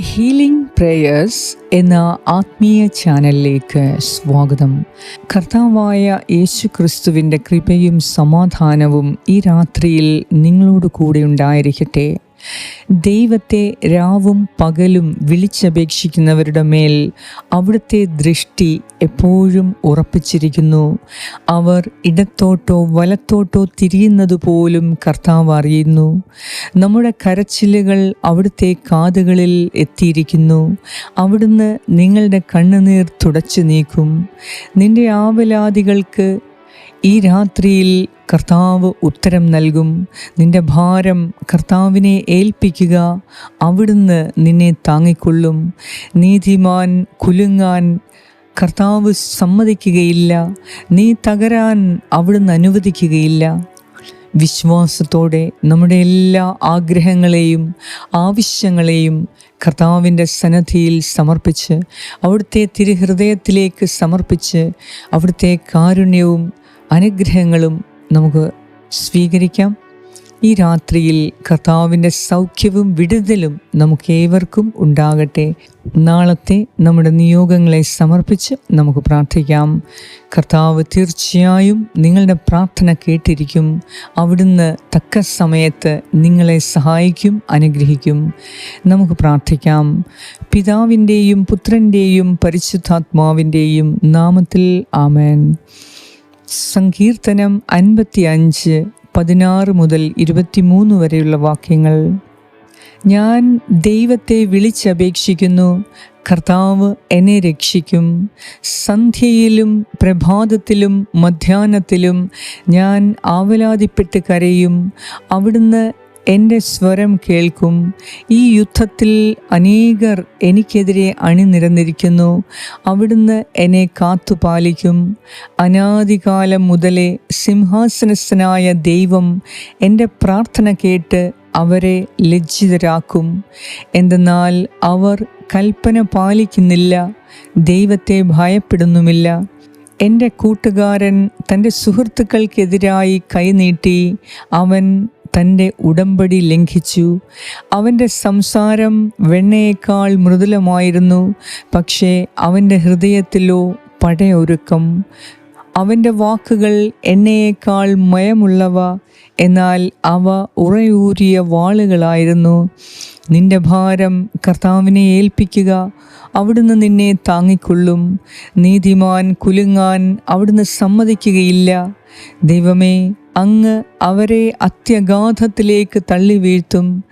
Healing prayers എന്ന ആത്മീയ ചാനലിലേക്ക് സ്വാഗതം. കർത്താവായ യേശു ക്രിസ്തുവിന്റെ കൃപയും സമാധാനവും ഈ രാത്രിയിൽ നിങ്ങളോട് കൂടെ ഉണ്ടായിരിക്കട്ടെ. ദൈവത്തെ രാവും പകലും വിളിച്ചപേക്ഷിക്കുന്നവരുടെ മേൽ അവിടുത്തെ ദൃഷ്ടി എപ്പോഴും ഉറപ്പിച്ചിരിക്കുന്നു. അവർ ഇടത്തോട്ടോ വലത്തോട്ടോ തിരിയുന്നത് പോലും കർത്താവ് അറിയുന്നു. നമ്മുടെ കരച്ചിലുകൾ അവിടുത്തെ കാതുകളിൽ എത്തിയിരിക്കുന്നു. അവിടുന്ന് നിങ്ങളുടെ കണ്ണുനീർ തുടച്ചു നീക്കും. നിന്റെ ആവലാദികൾക്ക് ഈ രാത്രിയിൽ കർത്താവ് ഉത്തരം നൽകും. നിന്റെ ഭാരം കർത്താവിനെ ഏൽപ്പിക്കുക. അവിടുന്ന് നിന്നെ താങ്ങിക്കൊള്ളും. നീതിമാൻ കുലുങ്ങാൻ കർത്താവ് സമ്മതിക്കുകയില്ല. നീ തകരാൻ അവിടുന്ന് അനുവദിക്കുകയില്ല. വിശ്വാസത്തോടെ നമ്മുടെ എല്ലാ ആഗ്രഹങ്ങളെയും ആവശ്യങ്ങളെയും കർത്താവിന്റെ സന്നദ്ധിയിൽ സമർപ്പിച്ച് അവിടുത്തെ തിരുഹൃദയത്തിലേക്ക് സമർപ്പിച്ച് അവിടുത്തെ കാരുണ്യവും അനുഗ്രഹങ്ങളും നമുക്ക് സ്വീകരിക്കാം. ഈ രാത്രിയിൽ കർത്താവിന്റെ സൗഖ്യവും വിടുതലും നമുക്കേവർക്കും ഉണ്ടാകട്ടെ. നാളത്തെ നമ്മുടെ നിയോഗങ്ങളെ സമർപ്പിച്ച് നമുക്ക് പ്രാർത്ഥിക്കാം. കർത്താവ് തീർച്ചയായും നിങ്ങളുടെ പ്രാർത്ഥന കേട്ടിരിക്കും. അവിടുന്ന് തക്ക സമയത്ത് നിങ്ങളെ സഹായിക്കും അനുഗ്രഹിക്കും. നമുക്ക് പ്രാർത്ഥിക്കാം. പിതാവിന്റെയും പുത്രന്റെയും പരിശുദ്ധാത്മാവിന്റെയും നാമത്തിൽ ആമേൻ. സങ്കീർത്തനം അൻപത്തി അഞ്ച് പതിനാറ് മുതൽ ഇരുപത്തിമൂന്ന് വരെയുള്ള വാക്യങ്ങൾ. ഞാൻ ദൈവത്തെ വിളിച്ചപേക്ഷിക്കുന്നു കർത്താവ് എന്നെ രക്ഷിക്കും. സന്ധ്യയിലും പ്രഭാതത്തിലും മധ്യാഹ്നത്തിലും ഞാൻ ആവലാതിപ്പെട്ട് കരയും. അവിടുന്ന് എന്റെ സ്വരം കേൾക്കും. ഈ യുദ്ധത്തിൽ അനേകർ എനിക്കെതിരെ അണിനിരന്നിരിക്കുന്നു. അവിടുന്ന് എന്നെ കാത്തുപാലിക്കും. അനാദികാലം മുതലേ സിംഹാസനസ്ഥനായ ദൈവം എന്റെ പ്രാർത്ഥന കേട്ട് അവരെ ലജ്ജിതരാക്കും. എന്തെന്നാൽ അവർ കൽപ്പന പാലിക്കുന്നില്ല ദൈവത്തെ ഭയപ്പെടുന്നുമില്ല. എന്റെ കൂട്ടുകാരൻ തന്റെ സുഹൃത്തുക്കൾക്കെതിരായി കൈനീട്ടി അവൻ തന്റെ ഉടമ്പടി ലംഘിച്ചു. അവന്റെ സംസാരം വെണ്ണയേക്കാൾ മൃദുലമായിരുന്നു. പക്ഷേ അവന്റെ ഹൃദയത്തിലോ പടയൊരുക്കം. അവന്റെ വാക്കുകൾ എണ്ണയേക്കാൾ മയമുള്ളവ. എന്നാൽ അവ ഉറയൂരിയ വാളുകളായിരുന്നു. നിന്റെ ഭാരം കർത്താവിനെ ഏൽപ്പിക്കുക. അവിടുന്ന് നിന്നെ താങ്ങിക്കൊള്ളും. നീതിമാൻ കുലുങ്ങാൻ അവിടുന്ന് സമ്മതിക്കുകയില്ല. ദൈവമേ അങ്ങ് അവരെ അത്യഗാധത്തിലേക്ക് തള്ളി വീഴ്ത്തും.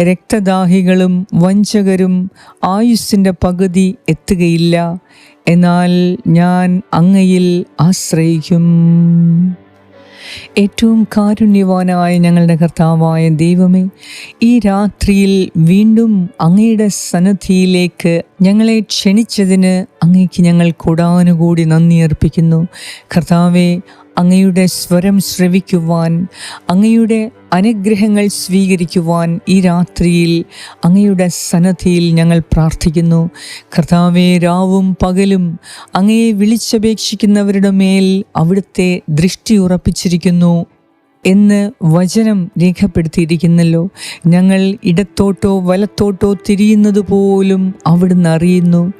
രക്തദാഹികളും വഞ്ചകരും ആയുസ്സിന്റെ പകുതി എത്തുകയില്ല. എന്നാൽ ഞാൻ അങ്ങയിൽ ആശ്രയിക്കും. ഏറ്റവും കാരുണ്യവാനായ ഞങ്ങളുടെ കർത്താവായ ദൈവമേ ഈ രാത്രിയിൽ വീണ്ടും അങ്ങയുടെ സന്നദ്ധിയിലേക്ക് ഞങ്ങളെ ക്ഷണിച്ചതിന് അങ്ങയ്ക്ക് ഞങ്ങൾ കൂടാനുകൂടി നന്ദി അർപ്പിക്കുന്നു. കർത്താവെ അങ്ങയുടെ സ്വരം ശ്രവിക്കുവാൻ അങ്ങയുടെ അനുഗ്രഹങ്ങൾ സ്വീകരിക്കുവാൻ ഈ രാത്രിയിൽ അങ്ങയുടെ സന്നദ്ധിയിൽ ഞങ്ങൾ പ്രാർത്ഥിക്കുന്നു. കർത്താവേ രാവും പകലും അങ്ങയെ വിളിച്ചപേക്ഷിക്കുന്നവരുടെ മേൽ അവിടുത്തെ ദൃഷ്ടി ഉറപ്പിച്ചിരിക്കുന്നു എന്ന് വചനം രേഖപ്പെടുത്തിയിരിക്കുന്നല്ലോ. ഞങ്ങൾ ഇടത്തോട്ടോ വലത്തോട്ടോ തിരിയുന്നത് പോലും അവിടുന്ന് അറിയുന്നു.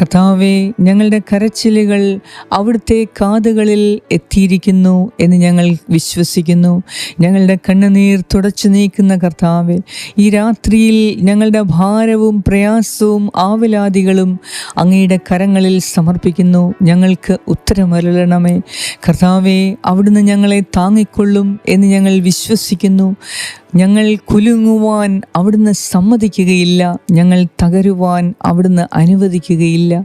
കഥാവെ ഞങ്ങളുടെ കരച്ചിലുകൾ അവിടുത്തെ കാതുകളിൽ എത്തിയിരിക്കുന്നു എന്ന് ഞങ്ങൾ വിശ്വസിക്കുന്നു. ഞങ്ങളുടെ കണ്ണുനീർ തുടച്ചു നീക്കുന്ന കർത്താവെ ഈ രാത്രിയിൽ ഞങ്ങളുടെ ഭാരവും പ്രയാസവും ആവലാദികളും അങ്ങയുടെ കരങ്ങളിൽ സമർപ്പിക്കുന്നു. ഞങ്ങൾക്ക് ഉത്തരമരുളണമേ. കർത്താവെ അവിടുന്ന് ഞങ്ങളെ താങ്ങിക്കൊള്ളും എന്ന് ഞങ്ങൾ വിശ്വസിക്കുന്നു. ഞങ്ങൾ കുലുങ്ങുവാൻ അവിടുന്ന് സമ്മതിക്കുകയില്ല. ഞങ്ങൾ തകരുവാൻ അവിടുന്ന് അനുവദിക്കുകയില്ല.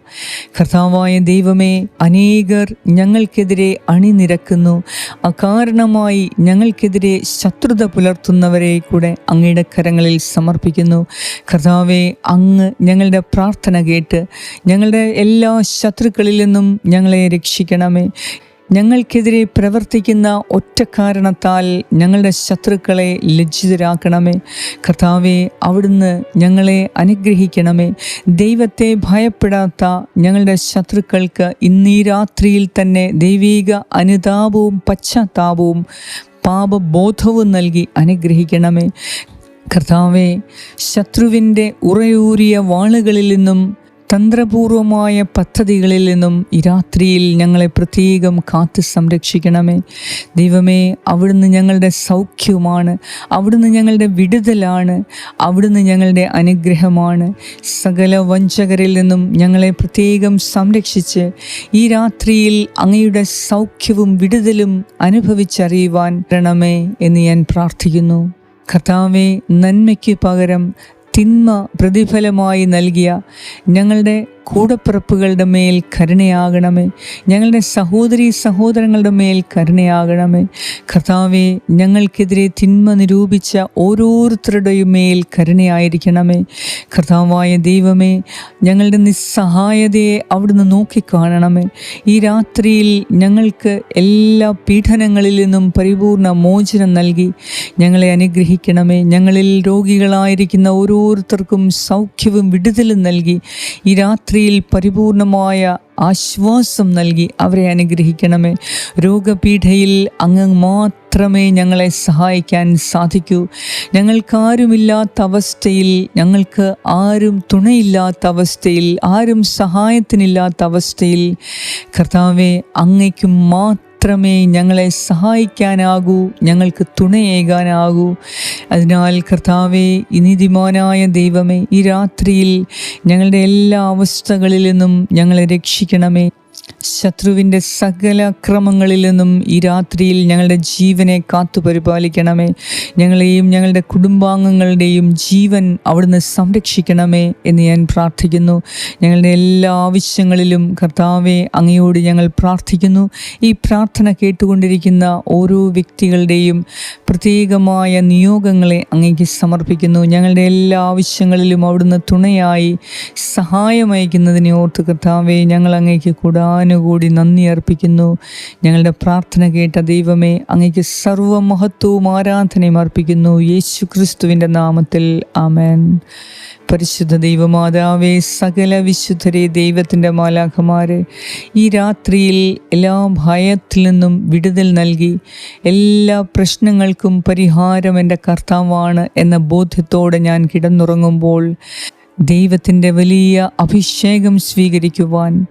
കർത്താവായ ദൈവമേ അനേകർ ഞങ്ങൾക്കെതിരെ അണിനിരക്കുന്നു. അകാരണമായി ഞങ്ങൾക്കെതിരെ ശത്രുത പുലർത്തുന്നവരെ കൂടെ അങ്ങയുടെ കരങ്ങളിൽ സമർപ്പിക്കുന്നു. കർത്താവെ അങ്ങ് ഞങ്ങളുടെ പ്രാർത്ഥന കേട്ട് ഞങ്ങളുടെ എല്ലാ ശത്രുക്കളിൽ നിന്നും ഞങ്ങളെ രക്ഷിക്കണമേ. ഞങ്ങൾക്കെതിരെ പ്രവർത്തിക്കുന്ന ഒറ്റ കാരണത്താൽ ഞങ്ങളുടെ ശത്രുക്കളെ ലജ്ജിതരാക്കണമേ. കർത്താവെ അവിടുന്ന് ഞങ്ങളെ അനുഗ്രഹിക്കണമേ. ദൈവത്തെ ഭയപ്പെടാത്ത ഞങ്ങളുടെ ശത്രുക്കൾക്ക് ഇന്നീ രാത്രിയിൽ തന്നെ ദൈവീക അനുതാപവും പശ്ചാത്താപവും പാപബോധവും നൽകി അനുഗ്രഹിക്കണമേ. കർത്താവെ ശത്രുവിന്റെ ഉറയൂരിയ വാളുകളിൽ നിന്നും തന്ത്രപൂർവമായ പദ്ധതികളിൽ നിന്നും ഈ രാത്രിയിൽ ഞങ്ങളെ പ്രത്യേകം കാത്തു സംരക്ഷിക്കണമേ. ദൈവമേ അവിടുന്ന് ഞങ്ങളുടെ സൗഖ്യമാണ് അവിടുന്ന് ഞങ്ങളുടെ വിടുതലാണ്. അവിടുന്ന് ഞങ്ങളുടെ അനുഗ്രഹമാണ്. സകല വഞ്ചകരിൽ നിന്നും ഞങ്ങളെ പ്രത്യേകം സംരക്ഷിച്ച് ഈ രാത്രിയിൽ അങ്ങയുടെ സൗഖ്യവും വിടുതലും അനുഭവിച്ചറിയുവാൻ വരണമേ എന്ന് ഞാൻ പ്രാർത്ഥിക്കുന്നു. കർത്താവെ നന്മയ്ക്ക് പകരം തിന്മ പ്രതിഫലമായി നൽകിയ ഞങ്ങളുടെ കൂടപ്പിറപ്പുകളുടെ മേൽ കരുണയാകണമേ. ഞങ്ങളുടെ സഹോദരി സഹോദരങ്ങളുടെ മേൽ കരുണയാകണമേ. കർത്താവെ ഞങ്ങൾക്കെതിരെ തിന്മ നിരൂപിച്ച ഓരോരുത്തരുടെയും മേൽ കരുണയായിരിക്കണമേ. കർത്താവായ ദൈവമേ ഞങ്ങളുടെ നിസ്സഹായതയെ അവിടുന്ന് നോക്കിക്കാണണമേ. ഈ രാത്രിയിൽ ഞങ്ങൾക്ക് എല്ലാ പീഡനങ്ങളിൽ നിന്നും പരിപൂർണ മോചനം നൽകി ഞങ്ങളെ അനുഗ്രഹിക്കണമേ. ഞങ്ങളിൽ രോഗികളായിരിക്കുന്ന ഓരോരുത്തർക്കും സൗഖ്യവും വിടുതലും നൽകി ഈ രാത്രി രാത്രിയിൽ പരിപൂർണമായ ആശ്വാസം നൽകി അവരെ അനുഗ്രഹിക്കണമേ. രോഗപീഠയിൽ അങ്ങ് മാത്രമേ ഞങ്ങളെ സഹായിക്കാൻ സാധിക്കൂ. ഞങ്ങൾക്കാരുമില്ലാത്ത അവസ്ഥയിൽ ഞങ്ങൾക്ക് ആരും തുണയില്ലാത്ത അവസ്ഥയിൽ ആരും സഹായത്തിനില്ലാത്ത അവസ്ഥയിൽ കർത്താവെ അങ്ങയ്ക്കും മാത്രം മാത്രമേ ഞങ്ങളെ സഹായിക്കാനാകൂ ഞങ്ങൾക്ക് തുണയേകാനാകൂ. അതിനാൽ കർത്താവെ നീതിമാനായ ദൈവമേ ഈ രാത്രിയിൽ ഞങ്ങളുടെ എല്ലാ അവസ്ഥകളിൽ നിന്നും ഞങ്ങളെ രക്ഷിക്കണമേ. ശത്രുവിന്റെ സകല അക്രമങ്ങളിൽ നിന്നും ഈ രാത്രിയിൽ ഞങ്ങളുടെ ജീവനെ കാത്തു പരിപാലിക്കണമേ. ഞങ്ങളെയും ഞങ്ങളുടെ കുടുംബാംഗങ്ങളുടെയും ജീവൻ അവിടുന്ന് സംരക്ഷിക്കണമേ എന്ന് ഞാൻ പ്രാർത്ഥിക്കുന്നു. ഞങ്ങളുടെ എല്ലാ ആവശ്യങ്ങളിലും കർത്താവെ അങ്ങയോട് ഞങ്ങൾ പ്രാർത്ഥിക്കുന്നു. ഈ പ്രാർത്ഥന കേട്ടുകൊണ്ടിരിക്കുന്ന ഓരോ വ്യക്തികളുടെയും പ്രത്യേകമായ നിയോഗങ്ങളെ അങ്ങേക്ക് സമർപ്പിക്കുന്നു. ഞങ്ങളുടെ എല്ലാ ആവശ്യങ്ങളിലും അവിടുന്ന് തുണയായി സഹായമയക്കുന്നതിനെ ഓർത്ത് കർത്താവെ ഞങ്ങൾ അങ്ങേക്ക് കൂടാൻ കൂടി നന്ദി അർപ്പിക്കുന്നു. ഞങ്ങളുടെ പ്രാർത്ഥന കേട്ട ദൈവമേ അങ്ങയ്ക്ക് സർവമഹത്വവും ആരാധനയും അർപ്പിക്കുന്നു. യേശു ക്രിസ്തുവിന്റെ നാമത്തിൽ ആമേൻ. പരിശുദ്ധ ദൈവമാതാവേ സകല വിശുദ്ധരെ ദൈവത്തിന്റെ മാലാഖമാരെ ഈ രാത്രിയിൽ എല്ലാ ഭയത്തിൽ നിന്നും വിടുതൽ നൽകി എല്ലാ പ്രശ്നങ്ങൾക്കും പരിഹാരം എന്റെ കർത്താവാണ് എന്ന ബോധ്യത്തോടെ ഞാൻ കിടന്നുറങ്ങുമ്പോൾ ദൈവത്തിന്റെ വലിയ അഭിഷേകം സ്വീകരിക്കുവാൻ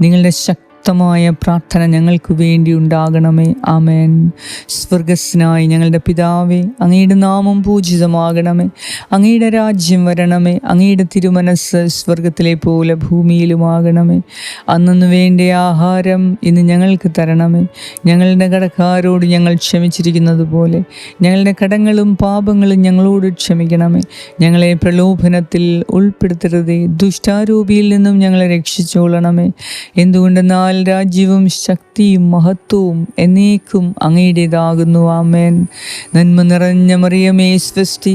നിങ്ങളുടെ ശക്തി ശക്തമായ പ്രാർത്ഥന ഞങ്ങൾക്ക് വേണ്ടി ഉണ്ടാകണമേ. ആമേൻ. സ്വർഗസ്നായി ഞങ്ങളുടെ പിതാവേ അങ്ങയുടെ നാമം പൂജിതമാകണമേ. അങ്ങയുടെ രാജ്യം വരണമേ. അങ്ങയുടെ തിരുമനസ് സ്വർഗത്തിലെ പോലെ ഭൂമിയിലുമാകണമേ. അന്നു വേണ്ട ആഹാരം ഇന്ന് ഞങ്ങൾക്ക് തരണമേ. ഞങ്ങളുടെ കടക്കാരോട് ഞങ്ങൾ ക്ഷമിച്ചിരിക്കുന്നത് പോലെ ഞങ്ങളുടെ കടങ്ങളും പാപങ്ങളും ഞങ്ങളോട് ക്ഷമിക്കണമേ. ഞങ്ങളെ പ്രലോഭനത്തിൽ ഉൾപ്പെടുത്തരുതേ. ദുഷ്ടാരൂപിയിൽ നിന്നും ഞങ്ങളെ രക്ഷിച്ചോളണമേ. എന്തുകൊണ്ടെന്നാൽ എന്നാൽ രാജ്യവും ശക്തിയും മഹത്വവും എന്നേക്കും അങ്ങയുടേതാകുന്നു. ആമേൻ. നന്മ നിറഞ്ഞ മറിയമേ സ്വസ്തി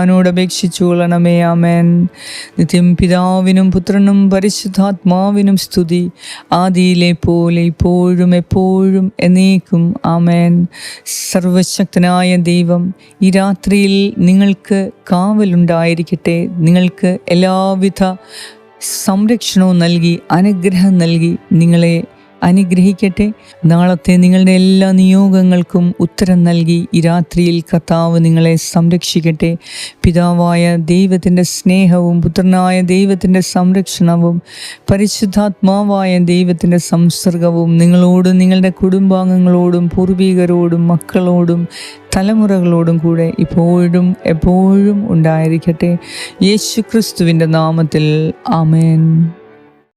തമ്പുരാനോട് അപേക്ഷിച്ചു കൊള്ളണമേ ആമേൻ. നിത്യം പിതാവിനും പുത്രനും പരിശുദ്ധാത്മാവിനും സ്തുതി. ആദിയിലെ പോലെ ഇപ്പോഴും എപ്പോഴും എന്നേക്കും ആമേൻ. സർവശക്തനായ ദൈവം ഈ രാത്രിയിൽ നിങ്ങൾക്ക് കാവലുണ്ടായിരിക്കട്ടെ. നിങ്ങൾക്ക് എല്ലാവിധ സംരക്ഷണവും നൽകി അനുഗ്രഹം നൽകി നിങ്ങളെ അനുഗ്രഹിക്കട്ടെ. നാളത്തെ നിങ്ങളുടെ എല്ലാ നിയോഗങ്ങൾക്കും ഉത്തരം നൽകി ഈ രാത്രിയിൽ കർത്താവ് നിങ്ങളെ സംരക്ഷിക്കട്ടെ. പിതാവായ ദൈവത്തിന്റെ സ്നേഹവും പുത്രനായ ദൈവത്തിന്റെ സംരക്ഷണവും പരിശുദ്ധാത്മാവായ ദൈവത്തിന്റെ സംസർഗവും നിങ്ങളോടും നിങ്ങളുടെ കുടുംബാംഗങ്ങളോടും പൂർവികരോടും മക്കളോടും തലമുറകളോടും കൂടെ ഇപ്പോഴും എപ്പോഴും ഉണ്ടായിരിക്കട്ടെ. യേശു ക്രിസ്തുവിന്റെ നാമത്തിൽ ആമേൻ.